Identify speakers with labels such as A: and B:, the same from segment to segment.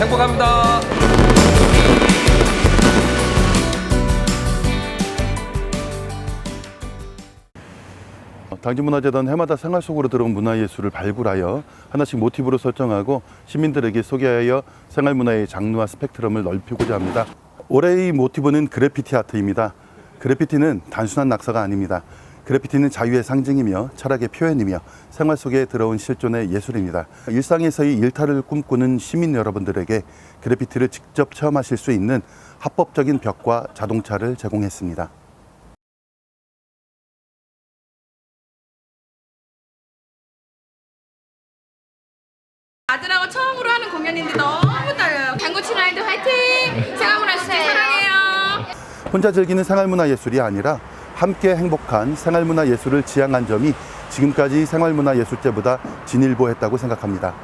A: 감사합니다.
B: 당진문화재단 해마다 생활 속으로 들어온 문화예술을 발굴하여 하나씩 모티브로 설정하고 시민들에게 소개하여 생활문화의 장르와 스펙트럼을 넓히고자 합니다. 올해의 모티브는 그래피티 아트입니다. 그래피티는 단순한 낙서가 아닙니다. 그래피티는 자유의 상징이며 철학의 표현이며 생활 속에 들어온 실존의 예술입니다. 일상에서의 일탈을 꿈꾸는 시민 여러분들에게 그래피티를 직접 체험하실 수 있는 합법적인 벽과 자동차를 제공했습니다.
C: 아들하고 처음으로 하는 공연인데 너무 떨려요. 당구 치는 아이들 화이팅! 생활문화 축제 사랑해요.
B: 혼자 즐기는 생활문화 예술이 아니라 함께 행복한 생활문화 예술을 지향한 점이 지금까지 생활문화 예술제보다 진일보했다고 생각합니다.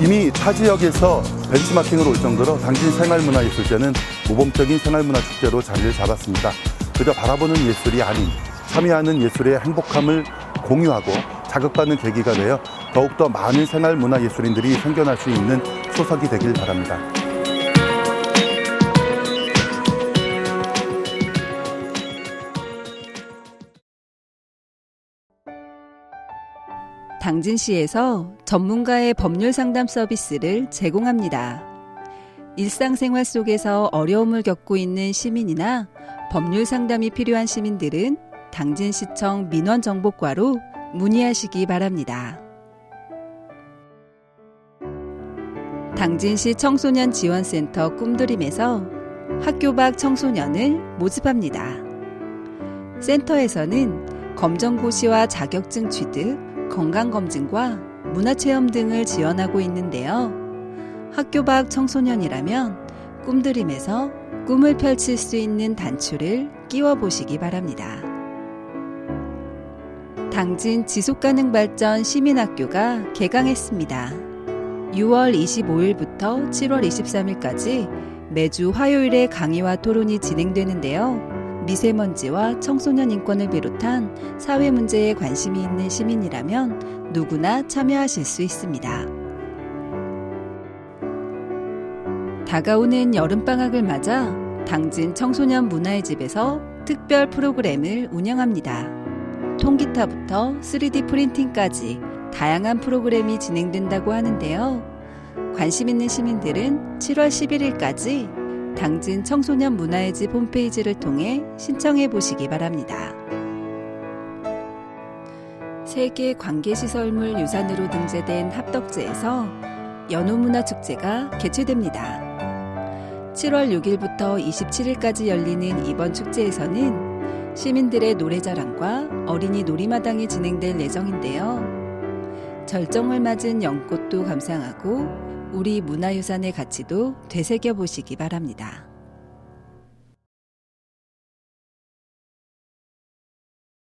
B: 이미 타 지역에서 벤치마킹으로 올 정도로 당진 생활문화예술제는 모범적인 생활문화축제로 자리를 잡았습니다. 그저 바라보는 예술이 아닌 참여하는 예술의 행복함을 공유하고 자극받는 계기가 되어 더욱더 많은 생활문화예술인들이 생겨날 수 있는 초석이 되길 바랍니다.
D: 당진시에서 전문가의 법률 상담 서비스를 제공합니다. 일상생활 속에서 어려움을 겪고 있는 시민이나 법률 상담이 필요한 시민들은 당진시청 민원정보과로 문의하시기 바랍니다. 당진시 청소년 지원센터 꿈드림에서 학교 밖 청소년을 모집합니다. 센터에서는 검정고시와 자격증 취득, 건강검진과 문화체험 등을 지원하고 있는데요. 학교 밖 청소년이라면 꿈드림에서 꿈을 펼칠 수 있는 단추를 끼워 보시기 바랍니다. 당진 지속가능발전 시민학교가 개강했습니다. 6월 25일부터 7월 23일까지 매주 화요일에 강의와 토론이 진행되는데요. 미세먼지와 청소년 인권을 비롯한 사회 문제에 관심이 있는 시민이라면 누구나 참여하실 수 있습니다. 다가오는 여름방학을 맞아 당진 청소년 문화의 집에서 특별 프로그램을 운영합니다. 통기타부터 3D 프린팅까지 다양한 프로그램이 진행된다고 하는데요. 관심 있는 시민들은 7월 11일까지 당진 청소년 문화의 집 홈페이지를 통해 신청해 보시기 바랍니다. 세계 관계시설물 유산으로 등재된 합덕제에서 연호문화축제가 개최됩니다. 7월 6일부터 27일까지 열리는 이번 축제에서는 시민들의 노래자랑과 어린이 놀이마당이 진행될 예정인데요. 절정을 맞은 연꽃도 감상하고 우리 문화유산의 가치도 되새겨 보시기 바랍니다.